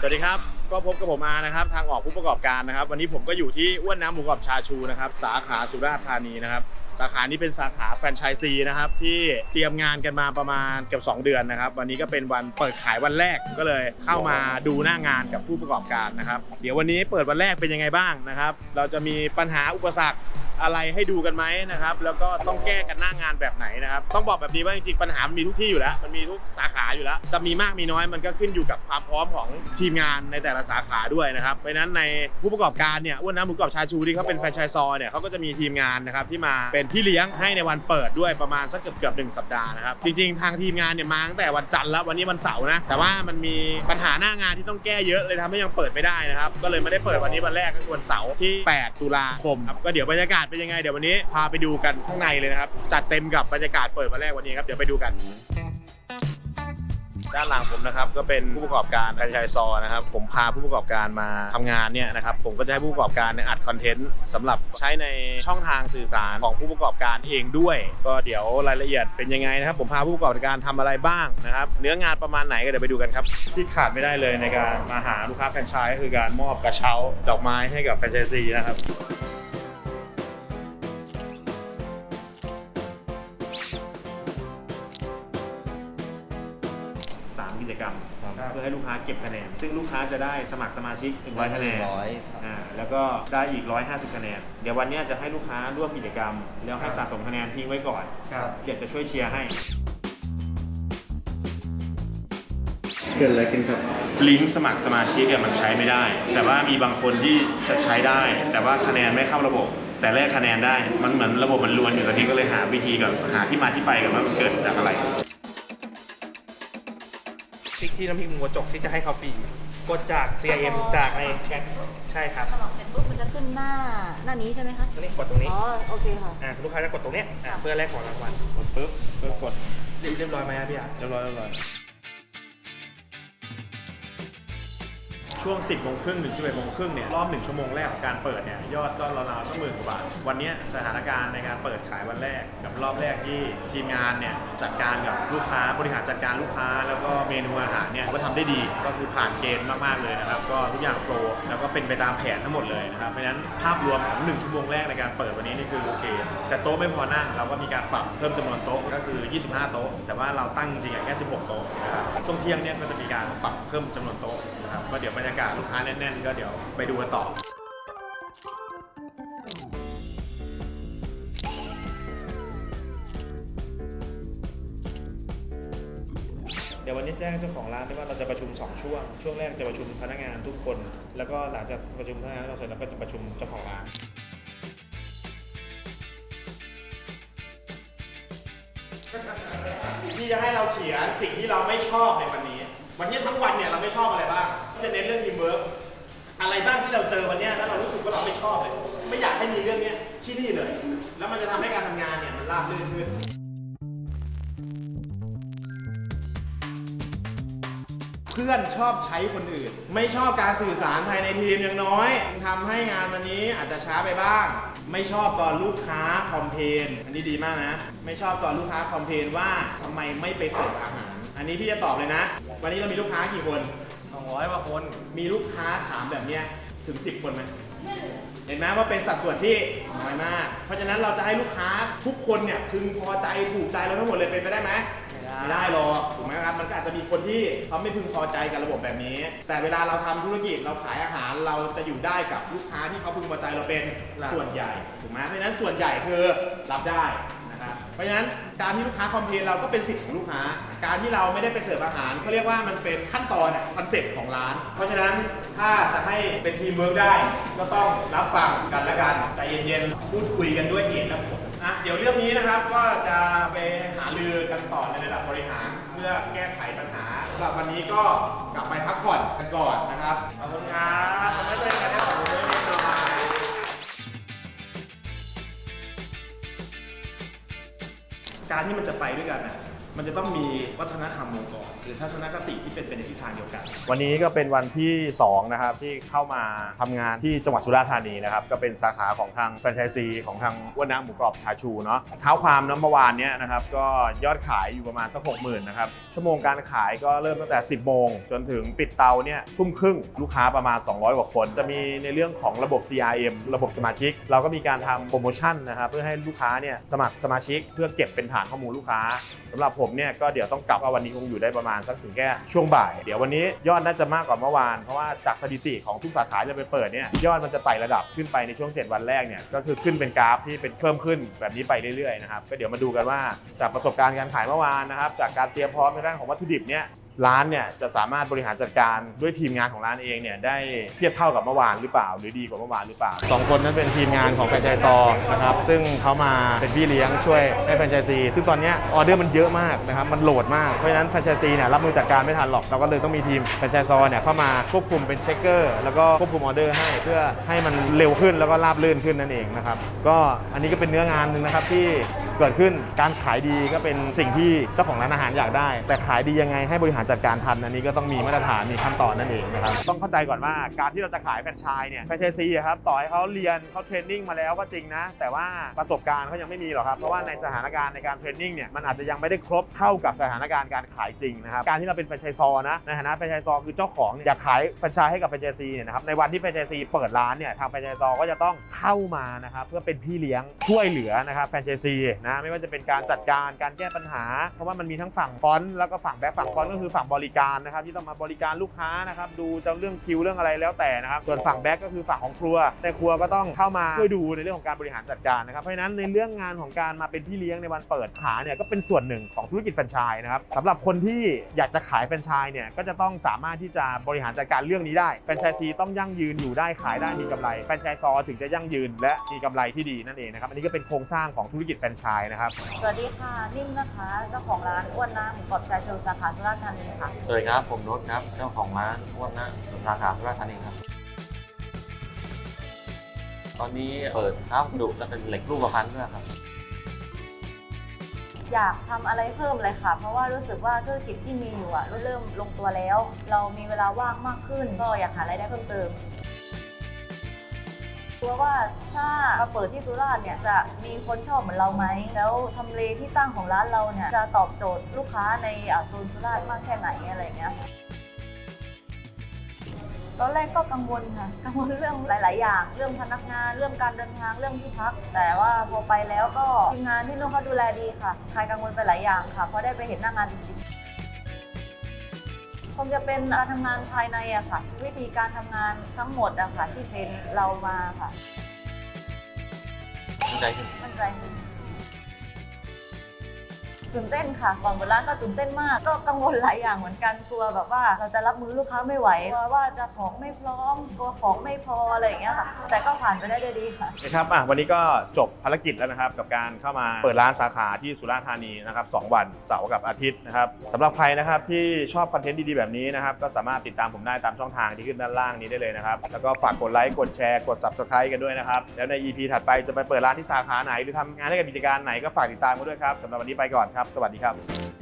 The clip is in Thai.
สวัสดีครับ ก็พบกับผมอานะครับ ทางออกผู้ประกอบการนะครับ วันนี้ผมก็อยู่ที่อ้วนน้ำหมูกรอบชาชูนะครับ สาขาสุราษฎร์ธานีนะครับ สาขานี้เป็นสาขาแฟรนไชส์ซีนะครับ ที่เตรียมงานกันมาประมาณเกือบ2 เดือนนะครับ วันนี้ก็เป็นวันเปิดขายวันแรกก็เลยเข้ามาดูหน้างานกับผู้ประกอบการนะครับ เดี๋ยววันนี้เปิดวันแรกเป็นยังไงบ้างนะครับ เราจะมีปัญหาอุปสรรค อะไรให้ดูกันไหมนะครับ แล้วก็ต้องแก้กันหน้างานแบบไหนนะครับ ต้องบอกแบบนี้ว่าจริงๆปัญหามันมีทุกที่อยู่แล้ว มันมีทุกสาขาอยู่แล้ว จะมีมากมีน้อยมันก็ขึ้นอยู่กับความพร้อมของทีมงานในแต่ละสาขาด้วยนะครับเพราะฉะนั้นในผู้ประกอบการเนี่ยอ้วนน้ำหมูกรอบชาชูที่เขาเป็นแฟรนไชส์ซอเนี่ยเขาก็จะมีทีมงานนะครับที่มาเป็นพี่เลี้ยงให้ในวันเปิดด้วยประมาณสักเกือบเกือบๆหนึ่งสัปดาห์นะครับจริงๆ ทางทีมงานเนี่ยมาตั้งแต่วันจันทร์แล้ววันนี้วันเสาร์นะแต่ว่ามันมีปัญหาหน้างานที่ต้องแก้เยอะเลยทำให้ยังเปิดไม่ได้นะครับก็เลยไม่ได้เปิดวันนี้วันแรกก็คือวันเสาร์ที่ 8 ตุลาคมครับก็เดี๋ยวบรรยากาศเป็นยังไงเดี๋ยววันนี้พาไปดูกันข้างในเลยนะครับ จัดเต็มกับบรรยากาศเปิดวันแรกวันนี้ครับเดี๋ยวไปดูกัน ด้านหลังผมนะครับก็เป็นผู้ประกอบการแฟรนไชส์ซอนะครับ ผมพาผู้ประกอบการมาทำงานเนี่ยนะครับผมก็จะให้ผู้ประกอบการเนี่ยอัดคอนเทนต์สำหรับใช้ในช่องทางสื่อสารของผู้ประกอบการเองด้วย ก็เดี๋ยวรายละเอียดเป็นยังไงนะครับ ผมพาผู้ประกอบการทำอะไรบ้างนะครับ เนื้องานประมาณไหนก็เดี๋ยวไปดูกันครับ ที่ขาดไม่ได้เลยในการมาหาลูกค้าแฟรนไชส์ก็คือการมอบกระเช้าดอกไม้ให้กับแฟรนไชส์ซีนะครับ จกรรมครับเพื่อให้ลูกค้าเก็บคะแนน ซึ่งลูกค้าจะได้สมัครสมาชิก100คะแนนร้อยอ่าแล้วก็ได้อีก 150 คะแนน เดี๋ยววันเนี้ยจะให้ลูกค้าร่วมกิจกรรม แล้วให้สะสมคะแนนทิ้งไว้ก่อน ครับ เดี๋ยวจะช่วยเชียร์ให้ เกิดอะไรขึ้นครับ ลิงก์สมัครสมาชิกเนี่ยมันใช้ไม่ได้ แต่ว่ามีบางคนที่จะใช้ได้ แต่ว่าคะแนนไม่เข้าระบบ แต่แลกคะแนนได้ มันเหมือนระบบมันลวนอยู่ตอนนี้ก็เลยหาวิธีก่อนหาที่มาที่ไปกันว่ามันเกิดจากอะไร พริกที่น้ำพริกหมูกระจกที่จะให้เขาฟรีกดจาก CRM จากในแชทใช่ครับสมัครเสร็จปุ๊บมันจะขึ้นหน้าหน้านี้ใช่ไหมคะตรงนี้กดตรงนี้อ๋อ โอเคค่ะ อ่าลูกค้าจะกดตรงเนี้ยอ่าเพื่อแลกของรางวัลกดปุ๊บเพื่อกดเรียบเรียบร้อยไหมครับพี่อะ เรียบร้อยเรียบร้อย ช่วง 10โมงครึ่งถึง 11โมงครึ่งเนี่ยรอบ 1 ชั่วโมงแรกของการเปิดเนี่ยยอดก็ราวๆสักหมื่นกว่าบาท วันนี้สถานการณ์ในการเปิดขายวันแรกกับรอบแรกที่ทีมงานเนี่ยจัดการกับลูกค้าบริหารจัดการลูกค้า แล้วก็เมนูอาหารเนี่ยก็ทำได้ดีก็คือผ่านเกณฑ์มากๆเลยนะครับก็ทุกอย่างโฟล์แล้วก็เป็นไปตามแผนทั้งหมดเลยนะครับเพราะฉะนั้นภาพรวมของ 1 ชั่วโมงแรกในการเปิดวันนี้นี่คือโอเค แต่โต๊ะไม่พอนั่งเราก็มีการปรับเพิ่มจำนวนโต๊ะก็คือ 25 โต๊ะ แต่ว่าเราตั้งจริงๆแค่ 16 โต๊ะนะครับช่วงเที่ยงเนี่ยก็จะมีการปรับเพิ่มจำนวนโต๊ะนะครับก็เดี๋ยวบรรยากาศลูกค้าแน่นๆ ก็เดี๋ยวไปดูกันต่อ เดี๋ยววันนี้แจ้งเจ้าของร้านได้ว่าเราจะประชุม 2 ช่วง ช่วงแรกจะประชุมพนักงานทุกคน แล้วก็หลังจากประชุมพนักงานเราเสร็จแล้วก็จะประชุมเจ้าของร้าน ที่จะให้เราเขียนสิ่งที่เราไม่ชอบในวันนี้ วันนี้ทั้งวันเนี่ยเราไม่ชอบอะไรบ้างจะเน้นเรื่องทีมเวิร์กอะไรบ้างที่เราเจอวันนี้แล้วเรารู้สึกว่าเราไม่ชอบเลย ไม่อยากให้มีเรื่องเนี้ยที่นี่เลย แล้วมันจะทำให้การทำงานเนี่ยมันราบรื่นขึ้นเพื่อนชอบใช้คนอื่น ไม่ชอบการสื่อสารภายในทีมอย่างน้อยทำให้งานวันนี้อาจจะช้าไปบ้าง ไม่ชอบตอนลูกค้าคอมเพนอันนี้ดีมากนะ ไม่ชอบตอนลูกค้าคอมเพนว่าทำไมไม่ไปเสิร์ฟอาหาร อันนี้พี่จะตอบเลยนะ วันนี้เรามีลูกค้ากี่คน 200กว่าคน มีลูกค้าถามแบบเนี้ยถึง 10 คนไหมเห็นไหมว่าเป็นสัดส่วนที่น้อยมาก เพราะฉะนั้นเราจะให้ลูกค้าทุกคนเนี่ยพึงพอใจถูกใจเราทั้งหมดเลยเป็นไปได้ไหมไม่ได้หรอกถูกไหมครับมันก็อาจจะมีคนที่เขาไม่พึงพอใจกับระบบแบบนี้ แต่เวลาเราทำธุรกิจเราขายอาหารเราจะอยู่ได้กับลูกค้าที่เขาพึงพอใจเราเป็นส่วนใหญ่ถูกไหมเพราะฉะนั้นส่วนใหญ่คือรับได้นะครับ เพราะฉะนั้นการที่ลูกค้าคอมเพลนเราก็เป็นสิทธิ์ของลูกค้า การที่เราไม่ได้ไปเสิร์ฟอาหารเขาเรียกว่ามันเป็นขั้นตอนคอนเซ็ปต์ของร้าน เพราะฉะนั้นถ้าจะให้เป็นทีมเวิร์กได้ ก็ต้องรับฟังกันและกันใจเย็นๆพูดคุยกันด้วยเหตุและผลอะเดี๋ยวเรื่องนี้นะครับก็จะไปหารือกันต่อในระดับบริหาร เพื่อแก้ไขปัญหาสำหรับวันนี้ก็กลับไปพักผ่อนกันก่อนนะครับขอบคุณครับ การที่มันจะไปด้วยกันนะ มันจะต้องมีวัฒนธรรมองค์กรหรือทัศนคติที่เป็นไปในทิศทางเดียวกัน วันนี้ก็เป็นวันที่ 2 นะครับ ที่เข้ามาทำงานที่จังหวัดสุราษฎร์ธานีนะครับ ก็เป็นสาขาของทางแฟรนไชส์ซีของทางอ้วนน้ำหมูกรอบชาชูเนาะเท้าความน้ำเมื่อวานเนี้ยนะครับ ก็ยอดขายอยู่ประมาณสักหกหมื่นนะครับ ชั่วโมงการขายก็เริ่มตั้งแต่ 10 โมง จนถึงปิดเตาเนี่ยทุ่มครึ่งลูกค้าประมาณ 200 กว่าคน จะมีในเรื่องของระบบ CRM ระบบสมาชิก เราก็มีการทำโปรโมชั่นนะครับเพื่อให้ลูกค้าเนี่ยสมัครสมาชิกเพื่อเก็บเป็นฐานข้อมูลลูกค้าสำหรับผมเนี่ยก็เดี๋ยวต้องกลับว่าวันนี้คงอยู่ได้ประมาณสักถึงแค่ช่วงบ่าย เดี๋ยววันนี้ยอดน่าจะมากกว่าเมื่อวาน เพราะว่าจากสถิติของทุกสาขาจะไปเปิดเนี่ยยอดมันจะไต่ระดับขึ้นไปในช่วง 7 วันแรกเนี่ยก็คือขึ้นเป็นกราฟที่เป็นเพิ่มขึ้นแบบนี้ไปเรื่อยๆนะครับก็เดี๋ยวมาดูกันว่าจากประสบการณ์การขายเมื่อวานนะครับจากการเตรียมพร้อมในด้านของวัตถุดิบเนี่ย ร้านเนี่ยจะสามารถบริหารจัดการด้วยทีมงานของร้านเองเนี่ยได้เทียบเท่ากับเมื่อวานหรือเปล่า หรือดีกว่าเมื่อวานหรือเปล่าสองคนนั้นเป็นทีมงานของแฟรนไชส์ซอนะครับซึ่งเขามาเป็นพี่เลี้ยงช่วยให้แฟรนไชส์ซีซึ่งตอนนี้ออเดอร์มันเยอะมากนะครับมันโหลดมากเพราะฉะนั้นแฟรนไชส์ซีเนี่ยรับมือจัดการไม่ทันหรอกเราก็เลยต้องมีทีมแฟรนไชส์ซอเนี่ยเข้ามาควบคุมเป็นเช็คเกอร์แล้วก็ควบคุมออเดอร์ให้เพื่อให้มันเร็วขึ้นแล้วก็ราบรื่นขึ้นนั่นเองนะครับก็อันนี้ก็เป็นเนื้องานหนึ่งนะครับที่ เกิดขึ้นการขายดีก็เป็นสิ่งที่เจ้าของร้านอาหารอยากได้ แต่ขายดียังไงให้บริหารจัดการทันอันนี้ก็ต้องมีมาตรฐานมีขั้นตอนนั่นเองนะครับต้องเข้าใจก่อนว่าการที่เราจะขายแฟรนไชส์เนี่ยแฟรนไชส์ครับต่อให้เขาเรียนเขาเทรนนิ่งมาแล้วก็จริงนะ แต่ว่าประสบการณ์เขายังไม่มีหรอกครับเพราะว่าในสถานการณ์ในการเทรนนิ่งเนี่ยมันอาจจะยังไม่ได้ครบเท่ากับสถานการณ์การขายจริงนะครับการที่เราเป็นแฟรนไชส์ซอนะในฐานะแฟรนไชส์ซอคือเจ้าของอยากขายแฟรนไชส์ให้กับแฟรนไชส์เนี่ยนะครับในวันที่แฟรนไชส์เปิดร้านเนี่ยทางแฟรนไชส์ซอก็จะต้องเข้ามานะครับเพื่อเป็นพี่เลี้ยงช่วยเหลือนะครับแฟรนไชส์ซีนะไม่ว่าจะเป็นการจัดการการแก้ปัญหา เพราะว่ามันมีทั้งฝั่งฟอนต์แล้วก็ฝั่งแบ็คฝั่งฟอนต์ก็คือฝั่งบริการนะครับที่ต้องมาบริการลูกค้านะครับดูจะเรื่องคิวเรื่องอะไรแล้วแต่นะครับส่วนฝั่งแบ็คก็คือฝั่งของครัว แต่ครัวก็ต้องเข้ามาช่วยดูในเรื่องของการบริหารจัดการนะครับเพราะฉะนั้นในเรื่องงานของการมาเป็นพี่เลี้ยงในวันเปิดขาเนี่ยก็เป็นส่วนหนึ่งของธุรกิจแฟรนไชส์นะครับสำหรับคนที่อยากจะขายแฟรนไชส์เนี่ยก็จะต้องสามารถที่จะบริหารจัดการเรื่องนี้ได้แฟรนไชส์ซีต้องยั่งยืนอยู่ได้ขายได้มีกำไรแฟรนไชส์ซอถึงจะยั่งยืน และมีกำไรที่ดีนั่นเองนะครับอันนี้ก็เป็นโครงสร้างของธุรกิจแฟรนไชส์นะครับ สวัสดีค่ะนิ่มนะคะ เจ้าของร้านอ้วนน้ำหมูกรอบชาชูสาขาสุราษฎร์ธานีค่ะสวัสดีครับผมนุชครับเจ้าของร้านอ้วนนะสุราษฎร์สุราษฎร์ธานีครับ ตอนนี้เปิดค้าวัสดุและเป็นเหล็กรูปพรรณด้วยครับ อยากทำอะไรเพิ่มเลยค่ะ เพราะว่ารู้สึกว่าธุรกิจที่มีอยู่อะเริ่มลงตัวแล้ว เรามีเวลาว่างมากขึ้นก็อยากหารายได้เพิ่มเติมัวว่าถ้ามาเปิดที่สุราษฎร์เนี่ยจะมีคนชอบเหมือนเราไหม แล้วทำเลที่ตั้งของร้านเราเนี่ยจะตอบโจทย์ลูกค้าในอะโซนสุราษฎร์มากแค่ไหนอะไรเงี้ยตอนแรกก็กังวลค่ะกังวลเรื่องหลาย ๆ อย่าง เรื่องพนักงาน เรื่องการเดินทาง เรื่องที่พัก แต่ว่าพอไปแล้วก็ทีมงานที่นู่นเขาดูแลดีค่ะ คลายกังวลไปหลายอย่างค่ะเพราะได้ไปเห็นหน้างานจริงๆ คงจะเป็นการทำงานภายในอะค่ะวิธีการทำงานทั้งหมดอะค่ะที่เทรนเรามาค่ะ มั่นใจขึ้น มั่นใจ ตื่นเต้นค่ะก่อนเปิดร้านก็ตื่นเต้นมาก ก็กังวลหลายอย่างเหมือนกันกลัวแบบว่าเราจะรับมือลูกค้าไม่ไหวกลัวว่าจะของไม่พร้อมกลัวของไม่พออะไรอย่างเงี้ยค่ะ แต่ก็ผ่านไปได้ด้วยดีค่ะนะครับอะวันนี้ก็จบภารกิจแล้วนะครับ กับการเข้ามาเปิดร้านสาขาที่สุราษฎร์ธานีนะครับสองวันเสาร์กับอาทิตย์นะครับสำหรับใครนะครับที่ชอบคอนเทนต์ดีๆแบบนี้นะครับก็สามารถติดตามผมได้ตามช่องทางที่ขึ้นด้านล่างนี้ได้เลยนะครับแล้วก็ฝากกดไลค์กดแชร์กด subscribe กันด้วยนะครับแล้วใน EP ถัดไปจะไปเปิดร้านที่สาขาไหน หรือทำงานให้กับกิจการไหนก็ฝากติดตามกันด้วยครับสำหรับวันนี้ไปก่อนครับสวัสดีครับ